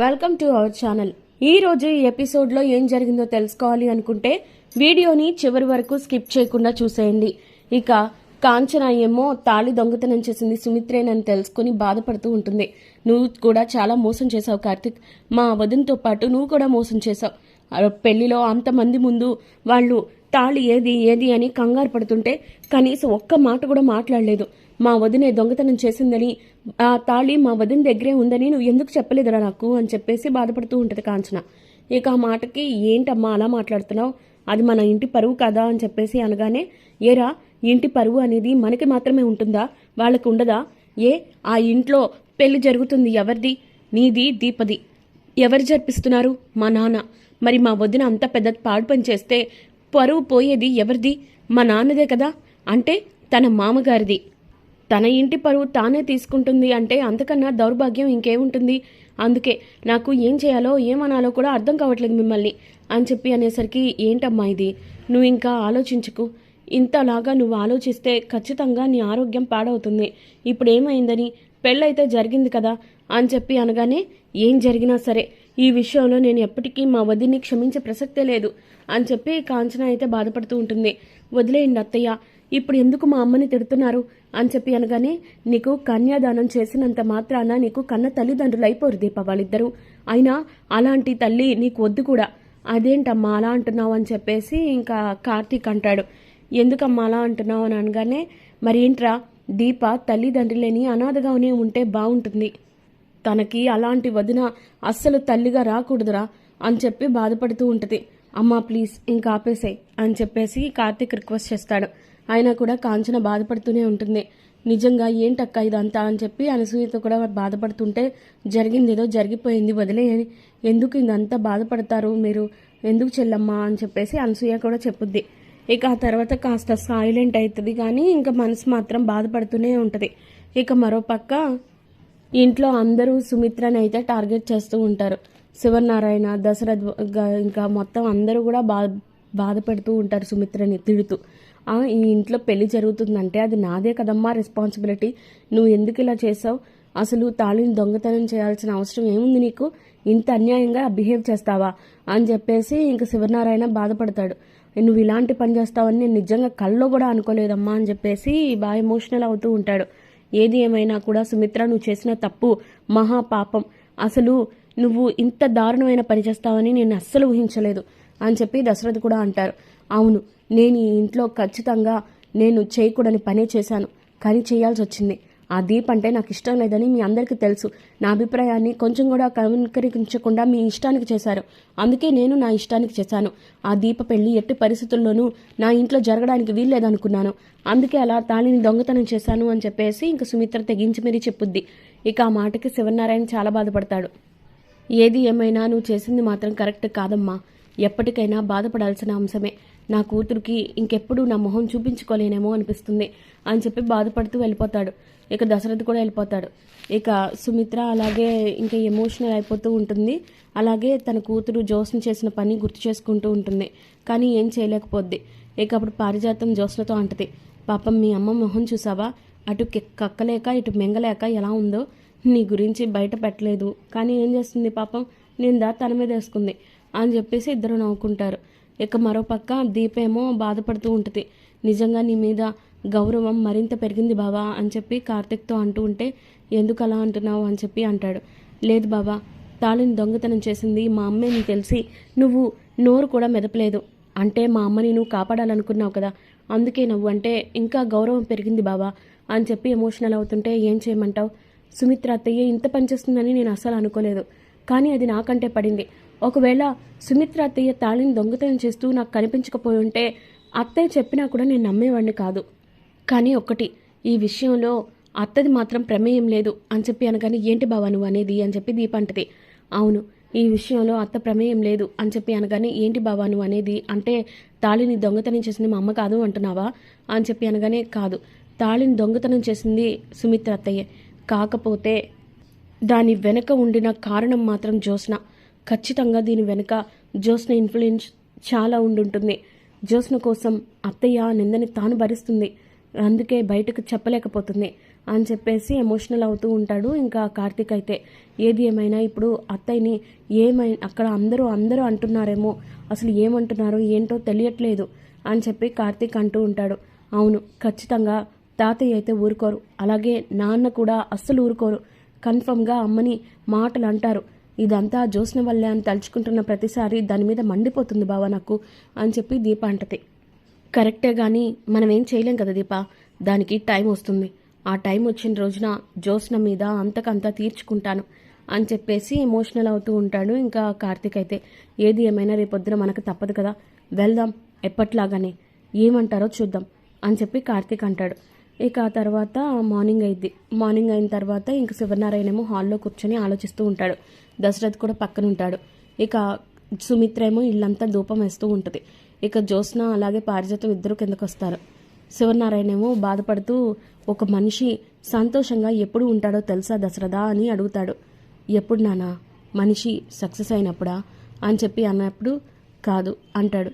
Welcome to our channel. ఈ రోజు ఈ ఎపిసోడ్లో ఏం జరిగిందో తెలుసుకోవాలి అనుకుంటే వీడియోని చివరి వరకు స్కిప్ చేయకుండా చూసేయండి. ఇక కాంచన ఏమో తాళి దొంగతనం చేసింది సుమిత్రేనని తెలుసుకుని బాధపడుతూ ఉంటుంది. నువ్వు కూడా చాలా మోసం చేశావు కార్తిక్. మా వదినతో పాటు నువ్వు కూడా మోసం చేశావు. పెళ్ళిలో అంతమంది ముందు వాళ్ళు తాళి ఏది ఏది అని కంగారు పడుతుంటే కనీసం ఒక్క మాట కూడా మాట్లాడలేదు. మా వదినే దొంగతనం చేసిందని ఆ తాళి మా వదిన దగ్గరే ఉందని నువ్వు ఎందుకు చెప్పలేదురా నాకు అని చెప్పేసి బాధపడుతూ ఉంటుంది కాంచన. ఇక ఆ మాటకి ఏంటమ్మా అలా మాట్లాడుతున్నావు? అది మన ఇంటి పరువు కదా అని చెప్పేసి అనగానే ఏరా ఇంటి పరువు అనేది మనకి మాత్రమే ఉంటుందా? వాళ్ళకు ఉండదా? ఏ ఆ ఇంట్లో పెళ్ళి జరుగుతుంది ఎవరిది? నీది దీపది. ఎవరు జరిపిస్తున్నారు? మా నాన్న. మరి మా వదిన అంత పెద్ద పాడు పని చేస్తే పరువు పోయేది ఎవరిది? మా నాన్నదే కదా? అంటే తన మామగారిది. తన ఇంటి పరువు తానే తీసుకుంటుంది అంటే అంతకన్నా దౌర్భాగ్యం ఇంకేముంటుంది? అందుకే నాకు ఏం చేయాలో ఏమనాలో కూడా అర్థం కావట్లేదు మిమ్మల్ని అని చెప్పి అనేసరికి ఏంటమ్మా ఇది? నువ్వు ఇంకా ఆలోచించుకు. ఇంతలాగా నువ్వు ఆలోచిస్తే ఖచ్చితంగా నీ ఆరోగ్యం పాడవుతుంది. ఇప్పుడు ఏమైందని? పెళ్ళైతే జరిగింది కదా? అని చెప్పి అనగానే ఏం జరిగినా సరే ఈ విషయంలో నేను ఎప్పటికీ మా వదిన్ని క్షమించే ప్రసక్తే లేదు. అని చెప్పి కాంచన అయితే బాధపడుతూ ఉంటుంది. వదిలేయండి అత్తయ్య ఇప్పుడు ఎందుకు మా అమ్మని తిడుతున్నారు? అని చెప్పి అనగానే నీకు కన్యాదానం చేసినంత మాత్రాన నీకు కన్న తల్లిదండ్రులు అయిపోరు దీప వాళ్ళిద్దరూ. అయినా అలాంటి తల్లి నీకు వద్దు కూడా. అదేంటమ్మా అలా అంటున్నావు అని చెప్పేసి ఇంకా కార్తీక్ అంటాడు. ఎందుకమ్మా అలా అంటున్నావు అని అనగానే మరి ఏంట్రా దీప తల్లిదండ్రులేని అనాథగానే ఉంటే బాగుంటుంది. తనకి అలాంటి వదిన అస్సలు తల్లిగా రాకూడదురా అని చెప్పి బాధపడుతూ ఉంటుంది. అమ్మా ప్లీజ్ ఇంకా ఆపేసాయి అని చెప్పేసి కార్తీక్ రిక్వెస్ట్ చేస్తాడు. అయినా కూడా కాంచన బాధపడుతూనే ఉంటుంది. నిజంగా ఏంటక్క ఇదంతా అని చెప్పి అనసూయతో కూడా బాధపడుతుంటే జరిగింది ఏదో జరిగిపోయింది వదిలేయని ఎందుకు ఇదంతా బాధపడతారు మీరు? ఎందుకు చెల్లమ్మా అని చెప్పేసి అనసూయ కూడా చెప్పుద్ది. ఇక ఆ తర్వాత కాస్త సైలెంట్ అవుతుంది కానీ ఇంకా మనసు మాత్రం బాధపడుతూనే ఉంటుంది. ఇక మరో పక్క ఇంట్లో అందరూ సుమిత్రని అయితే టార్గెట్ చేస్తూ ఉంటారు. శివనారాయణ దశరథ్ ఇంకా మొత్తం అందరూ కూడా బా బాధపడుతూ ఉంటారు సుమిత్రని తిడుతూ. ఈ ఇంట్లో పెళ్ళి జరుగుతుందంటే అది నాదే కదమ్మా రెస్పాన్సిబిలిటీ నువ్వు ఎందుకు ఇలా చేసావు అసలు తాళిని దొంగతనం చేయాల్సిన అవసరం ఏముంది నీకు? ఇంత అన్యాయంగా బిహేవ్ చేస్తావా? అని చెప్పేసి ఇంక శివనారాయణ బాధపడతాడు. నువ్వు ఇలాంటి పని చేస్తావని నేను నిజంగా కల్లో కూడా అనుకోలేదమ్మా అని చెప్పేసి బాగా ఎమోషనల్ అవుతూ ఉంటాడు. ఏది ఏమైనా కూడా సుమిత్ర నువ్వు చేసిన తప్పు మహా పాపం. అసలు నువ్వు ఇంత దారుణమైన పని చేస్తావని నేను అస్సలు ఊహించలేదు. అని చెప్పి దశరథ్ కూడా అంటారు. అవును నేను ఈ ఇంట్లో ఖచ్చితంగా నేను చేయకూడని పనే చేశాను కానీ చేయాల్సి వచ్చింది. ఆ దీప్ అంటే నాకు ఇష్టం లేదని మీ అందరికీ తెలుసు. నా అభిప్రాయాన్ని కొంచెం కూడా కనుకరించకుండా మీ ఇష్టానికి చేశారు. అందుకే నేను నా ఇష్టానికి చేశాను. ఆ దీప పెళ్ళి ఎట్టి పరిస్థితుల్లోనూ నా ఇంట్లో జరగడానికి వీల్లేదనుకున్నాను. అందుకే అలా తాళిని దొంగతనం చేశాను అని చెప్పేసి ఇంక సుమిత్ర తెగించి మరీ చెప్పుద్ది. ఇక ఆ మాటకి శివనారాయణ చాలా బాధపడతాడు. ఏది ఏమైనా నువ్వు చేసింది మాత్రం కరెక్ట్ కాదమ్మా. ఎప్పటికైనా బాధపడాల్సిన అంశమే. నా కూతురికి ఇంకెప్పుడు నా మొహం చూపించుకోలేనేమో అనిపిస్తుంది. అని చెప్పి బాధపడుతూ వెళ్ళిపోతాడు. ఇక దశరథ్ కూడా వెళ్ళిపోతాడు. ఇక సుమిత్ర అలాగే ఇంకా ఎమోషనల్ అయిపోతూ ఉంటుంది. అలాగే తన కూతురు జోస్న చేసిన పని గుర్తు చేసుకుంటూ ఉంటుంది. కానీ ఏం చేయలేకపోద్ది. ఇక అప్పుడు పారిజాతం జోస్నతో అంటది. పాపం మీ అమ్మ మొహం చూసావా? అటు కె- కక్కలేక ఇటు మెంగలేక ఎలా ఉందో? నీ గురించి బయట పెట్టలేదు. కానీ ఏం చేస్తుంది పాపం? నిందా తన మీద వేసుకుంది. అని చెప్పేసి ఇద్దరు నవ్వుకుంటారు. ఇక మరోపక్క దీపేమో బాధపడుతూ ఉంటుంది. నిజంగా నీ మీద గౌరవం మరింత పెరిగింది బావా అని చెప్పి కార్తిక్తో అంటూ ఉంటే ఎందుకు అలా అంటున్నావు? అని చెప్పి అంటాడు. లేదు బావా తాళిని దొంగతనం చేసింది మా అమ్మే నీకు తెలిసి నువ్వు నోరు కూడా మెదపలేదు. అంటే మా అమ్మని నువ్వు కాపాడాలనుకున్నావు కదా అందుకే నువ్వు అంటే ఇంకా గౌరవం పెరిగింది బావా అని చెప్పి ఎమోషనల్ అవుతుంటే ఏం చేయమంటావు? సుమిత్ర అత్తయ్య ఇంత పనిచేస్తుందని నేను అస్సలు అనుకోలేదు. కానీ అది నాకంటే పడింది. ఒకవేళ సుమిత్ర అత్తయ్య తాళిని దొంగతనం చేస్తూ నాకు కనిపించకపోయి ఉంటే అత్తయ్య చెప్పినా కూడా నేను నమ్మేవాడిని కాదు. కానీ ఒక్కటి ఈ విషయంలో అత్తది మాత్రం ప్రమేయం లేదు అని చెప్పి అనగానే ఏంటి బావా నువ్వు అనేది అని చెప్పి దీప అంటది. అవును ఈ విషయంలో అత్త ప్రమేయం లేదు అని చెప్పి అనగానే ఏంటి బావా నువ్వు అనేది అంటే తాళిని దొంగతనం చేసింది మా అమ్మ కాదు అంటున్నావా అని చెప్పి అనగానే కాదు. తాళిని దొంగతనం చేసింది సుమిత్ర అత్తయ్య. కాకపోతే దాని వెనక ఉండిన కారణం మాత్రం జ్యోత్స్న. ఖచ్చితంగా దీని వెనుక జ్యోత్స్న ఇన్ఫ్లుయెన్స్ చాలా ఉండుంటుంది. జ్యోత్స్న కోసం అత్తయ్య ఆ నిందని తాను భరిస్తుంది. అందుకే బయటకు చెప్పలేకపోతుంది అని చెప్పేసి ఎమోషనల్ అవుతూ ఉంటాడు ఇంకా కార్తీక్ అయితే. ఏది ఏమైనా ఇప్పుడు అత్తయ్యని ఏమై అక్కడ అందరూ అందరూ అంటున్నారేమో అసలు ఏమంటున్నారో ఏంటో తెలియట్లేదు అని చెప్పి కార్తీక్ అంటూ ఉంటాడు. అవును ఖచ్చితంగా తాతయ్య అయితే ఊరుకోరు. అలాగే నాన్న కూడా అస్సలు ఊరుకోరు. కన్ఫర్మ్గా అమ్మని మాటలు అంటారు. ఇదంతా జ్యోత్స్న వల్లే అని తలుచుకుంటున్న ప్రతిసారి దాని మీద మండిపోతుంది బావా నాకు అని చెప్పి దీప అంటది. కరెక్టే కానీ మనం ఏం చేయలేం కదా దీప. దానికి టైం వస్తుంది. ఆ టైం వచ్చిన రోజున జ్యోత్స్న మీద అంతకంతా తీర్చుకుంటాను అని చెప్పేసి ఎమోషనల్ అవుతూ ఉంటాడు ఇంకా కార్తీక్ అయితే. ఏది ఏమైనా రేపొద్దున మనకు తప్పదు కదా. వెళ్దాం ఎప్పట్లాగానే. ఏమంటారో చూద్దాం అని చెప్పి కార్తీక్ అంటాడు. ఇక ఆ తర్వాత మార్నింగ్ అయింది. మార్నింగ్ అయిన తర్వాత ఇంక శివనారాయణ ఏమో హాల్లో కూర్చొని ఆలోచిస్తూ ఉంటాడు. దశరథ్ కూడా పక్కన ఉంటాడు. ఇక సుమిత్ర ఏమో ఇల్లంతా ధూపం వేస్తూ ఉంటుంది. ఇక జ్యోత్స్న అలాగే పారిజాతం ఇద్దరు కిందకు వస్తారు. శివనారాయణ ఏమో బాధపడుతూ ఒక మనిషి సంతోషంగా ఎప్పుడు ఉంటాడో తెలుసా దశరథా అని అడుగుతాడు. ఎప్పుడు నానా మనిషి సక్సెస్ అయినప్పుడా? అని చెప్పి అన్నప్పుడు కాదు అంటాడు.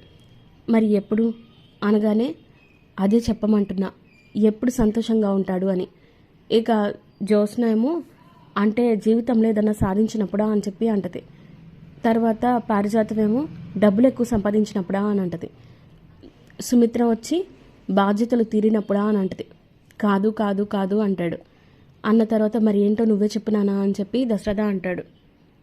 మరి ఎప్పుడు? అనగానే అదే చెప్పమంటున్నా. ఎప్పుడు సంతోషంగా ఉంటాడు అని. ఇక జ్యోత్స్న ఏమో అంటే జీవితంలో ఏదన్నా సాధించినప్పుడా అని చెప్పి అంటది. తర్వాత పారిజాతమేమో డబ్బులు ఎక్కువ సంపాదించినప్పుడా అని అంటది. సుమిత్ర వచ్చి బాధ్యతలు తీరినప్పుడా అని అంటది. కాదు కాదు కాదు అంటాడు. అన్న తర్వాత మరి ఏంటో నువ్వే చెప్పినానా అని చెప్పి దశరథ అంటాడు.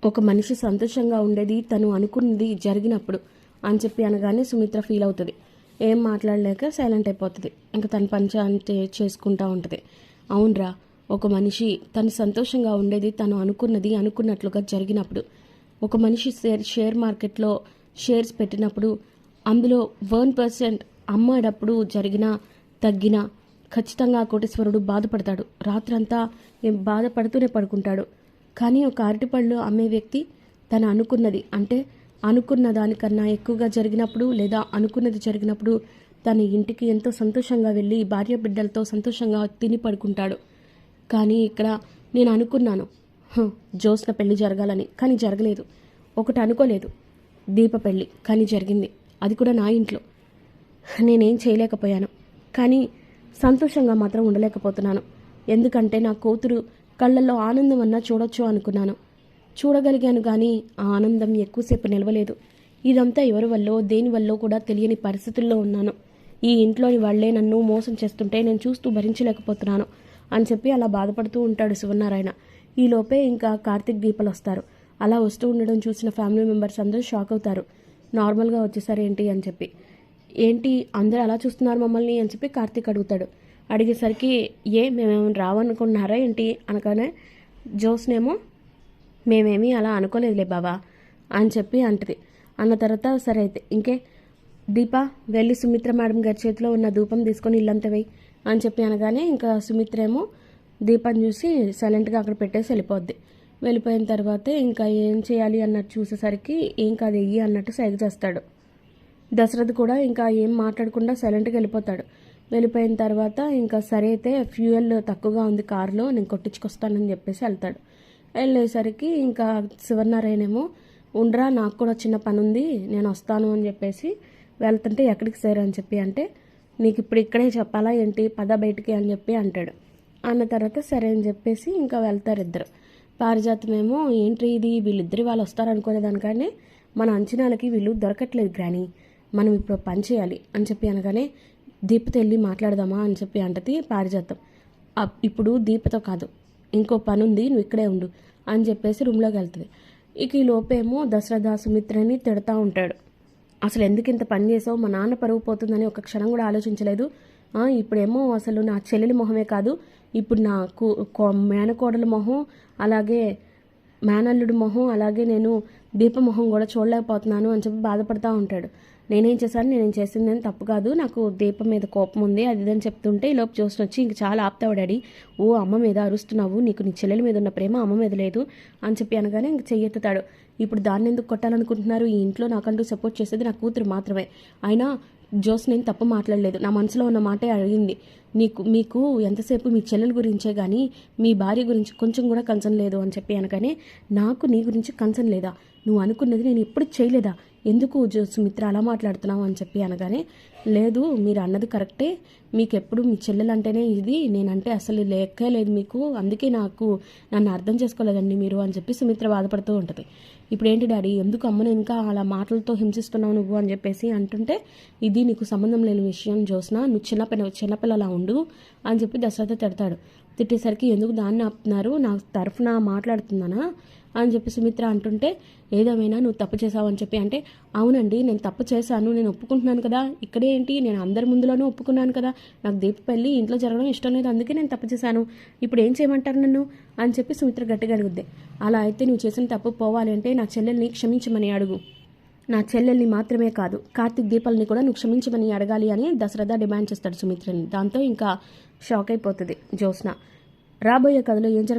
ఒక మనిషి సంతోషంగా ఉండేది తను అనుకున్నది జరిగినప్పుడు అని చెప్పి అనగానే సుమిత్ర ఫీల్ అవుతుంది. ఏం మాట్లాడలేక సైలెంట్ అయిపోతుంది. ఇంకా తన పని అంటే చేసుకుంటా ఉంటుంది. అవునరా ఒక మనిషి తను సంతోషంగా ఉండేది తను అనుకున్నది అనుకున్నట్లుగా జరిగినప్పుడు ఒక మనిషి షేర్ షేర్ మార్కెట్లో షేర్స్ పెట్టినప్పుడు అందులో వన్ పర్సెంట్ అమ్మాడప్పుడు జరిగిన తగ్గిన ఖచ్చితంగా కోటేశ్వరుడు బాధపడతాడు. రాత్రంతా బాధపడుతూనే పడుకుంటాడు. కానీ ఒక అరటిపళ్ళు అమ్మే వ్యక్తి తను అనుకున్నది. అంటే అనుకున్న దానికన్నా ఎక్కువగా జరిగినప్పుడు లేదా అనుకున్నది జరిగినప్పుడు తన ఇంటికి ఎంతో సంతోషంగా వెళ్ళి భార్య బిడ్డలతో సంతోషంగా తిని పడుకుంటాడు. కానీ ఇక్కడ నేను అనుకున్నాను జోస్న పెళ్ళి జరగాలని. కానీ జరగలేదు. ఒకటి అనుకోలేదు. దీప పెళ్ళి కానీ జరిగింది. అది కూడా నా ఇంట్లో. నేనేం చేయలేకపోయాను. కానీ సంతోషంగా మాత్రం ఉండలేకపోతున్నాను. ఎందుకంటే నా కూతురు కళ్ళల్లో ఆనందం అన్నా చూడొచ్చు అనుకున్నాను. చూడగలిగాను కానీ ఆ ఆనందం ఎక్కువసేపు నిలవలేదు. ఇదంతా ఎవరి వల్లో దేని వల్లో కూడా తెలియని పరిస్థితుల్లో ఉన్నాను. ఈ ఇంట్లోని వాళ్ళే నన్ను మోసం చేస్తుంటే నేను చూస్తూ భరించలేకపోతున్నాను అని చెప్పి అలా బాధపడుతూ ఉంటాడు శివనారాయణ ఈలోపే ఇంకా కార్తిక్ దీపలు వస్తారు. అలా వస్తూ ఉండడం చూసిన ఫ్యామిలీ మెంబర్స్ అందరూ షాక్ అవుతారు. నార్మల్గా వచ్చేసారేంటి అని చెప్పి. ఏంటి అందరూ అలా చూస్తున్నారు మమ్మల్ని అని చెప్పి కార్తీక్ అడుగుతాడు. అడిగేసరికి ఏ మేమేమైనా రావనుకున్నారా ఏంటి? అనగానే జోస్నేమో మేమేమీ అలా అనుకోలేదులే బాబా అని చెప్పి అంటది. అన్న తర్వాత సరే అయితే ఇంకే? దీప వెళ్ళి సుమిత్ర మేడం గారి చేతిలో ఉన్న ధూపం తీసుకొని ఇల్లంతా వెయ్యి అని చెప్పి అనగానే ఇంకా సుమిత్ర ఏమో దీపం చూసి సైలెంట్గా అక్కడ పెట్టేసి వెళ్ళిపోద్ది. వెళ్ళిపోయిన తర్వాత ఇంకా ఏం చేయాలి అన్నట్టు చూసేసరికి ఏం కాదు వెయ్యి అన్నట్టు సైగ చేస్తాడు. దశరథ్ కూడా ఇంకా ఏం మాట్లాడకుండా సైలెంట్గా వెళ్ళిపోతాడు. వెళ్ళిపోయిన తర్వాత ఇంకా సరే అయితే ఫ్యూయల్ తక్కువగా ఉంది కారులో నేను కొట్టించుకొస్తానని చెప్పేసి వెళ్తాడు. వెళ్ళేసరికి ఇంకా శివనారాయణ ఉండరా నాకు కూడా చిన్న పని ఉంది నేను వస్తాను అని చెప్పేసి వెళ్తుంటే ఎక్కడికి సార్? అని చెప్పి అంటే నీకు ఇప్పుడు ఇక్కడే చెప్పాలా ఏంటి? పద బయటికి అని చెప్పి అంటాడు. అన్న తర్వాత సరే అని చెప్పేసి ఇంకా వెళ్తారు ఇద్దరు. పారిజాతమేమో ఏంటి ఇది? వీళ్ళిద్దరు వాళ్ళు వస్తారనుకునేదానికంటే మన అంచనాలకి వీళ్ళు దొరకట్లేదు గ్రాని. మనం ఇప్పుడు పని చేయాలి అని చెప్పి అనగానే దీపతో వెళ్ళి మాట్లాడదామా? అని చెప్పి అంటది పారిజాతం. అప్- ఇప్పుడు దీపతో కాదు ఇంకో పని ఉంది నువ్వు ఇక్కడే ఉండు అని చెప్పేసి రూమ్లోకి వెళ్తుంది. ఇక ఈ లోపేమో దశరథ సుమిత్రని తిడతా ఉంటాడు. అసలు ఎందుకు ఇంత పని చేసావు? మా నాన్న పరుగు పోతుందని ఒక క్షణం కూడా ఆలోచించలేదు. ఇప్పుడేమో అసలు నా చెల్లెలి మొహమే కాదు ఇప్పుడు నా కు- కో- మేనకోడల మొహం అలాగే మేనల్లుడి మొహం అలాగే నేను దీప మొహం కూడా చూడలేకపోతున్నాను అని చెప్పి బాధపడతా ఉంటాడు. నేనేం చేశాను? నేను చేసిందని తప్పు కాదు. నాకు దీపం మీద కోపం ఉంది. అది ఇదని చెప్తుంటే ఈ లోపు చూసిన వచ్చి ఇంక చాలా ఆపుతావు డాడీ. ఓ అమ్మ మీద అరుస్తున్నావు. నీకు నీ చెల్లెల మీద ఉన్న ప్రేమ అమ్మ మీద లేదు అని చెప్పి అనగానే ఇంక చెయ్యెత్తుతాడు ఇప్పుడు దాన్ని ఎందుకు కొట్టాలనుకుంటున్నారు? ఈ ఇంట్లో నాకంటూ సపోర్ట్ చేసేది నా కూతురు మాత్రమే. అయినా జోస్ నేను తప్పు మాట్లాడలేదు. నా మనసులో ఉన్న మాటే అడిగింది. నీకు మీకు ఎంతసేపు మీ చెల్లెల గురించే కానీ మీ భార్య గురించి కొంచెం కూడా కన్సర్న్ లేదు అని చెప్పి అనగానే నాకు నీ గురించి కన్సర్న్ లేదా? నువ్వు అనుకున్నది నేను ఎప్పుడు చేయలేదా? ఎందుకు సుమిత్ర అలా మాట్లాడుతున్నావు అని చెప్పి అనగానే లేదు మీరు అన్నది కరెక్టే. మీకు ఎప్పుడు మీ చెల్లెలు అంటేనే ఇది నేనంటే అసలు లెక్కే లేదు మీకు. అందుకే నాకు నన్ను అర్థం చేసుకోలేదండి మీరు అని చెప్పి సుమిత్ర బాధపడుతూ ఉంటుంది. ఇప్పుడు ఏంటి డాడీ ఎందుకు అమ్మను ఇంకా అలా మాటలతో హింసిస్తున్నావు నువ్వు అని చెప్పేసి అంటుంటే ఇది నీకు సంబంధం లేని విషయం చూసిన నువ్వు చిన్నపిల్ల చిన్నపిల్లలా ఉండు అని చెప్పి దశరథ తిడతాడు. తిట్టేసరికి ఎందుకు దాన్ని ఆపుతున్నారు? నా తరఫున మాట్లాడుతున్నానా? అని చెప్పి సుమిత్ర అంటుంటే ఏదేమైనా నువ్వు తప్పు చేసావని చెప్పి. అంటే అవునండి నేను తప్పు చేశాను నేను ఒప్పుకుంటున్నాను కదా. ఇక్కడే ఏంటి? నేను అందరి ముందులోనూ ఒప్పుకున్నాను కదా. నాకు దీప పెళ్ళి ఇంట్లో జరగడం ఇష్టం లేదు అందుకే నేను తప్పు చేశాను. ఇప్పుడు ఏం చేయమంటారు నన్ను? అని చెప్పి సుమిత్ర గట్టిగా అడుగుద్ది. అలా అయితే నువ్వు చేసిన తప్పు పోవాలి అంటే నా చెల్లెల్ని క్షమించమని అడుగు. నా చెల్లెల్ని మాత్రమే కాదు కార్తిక్ దీపాలని కూడా నువ్వు క్షమించమని అడగాలి అని దశరథ డిమాండ్ చేస్తాడు సుమిత్రని. దాంతో ఇంకా షాక్ అయిపోతుంది జ్యోత్స్న. రాబోయే కథలో ఏం జరగ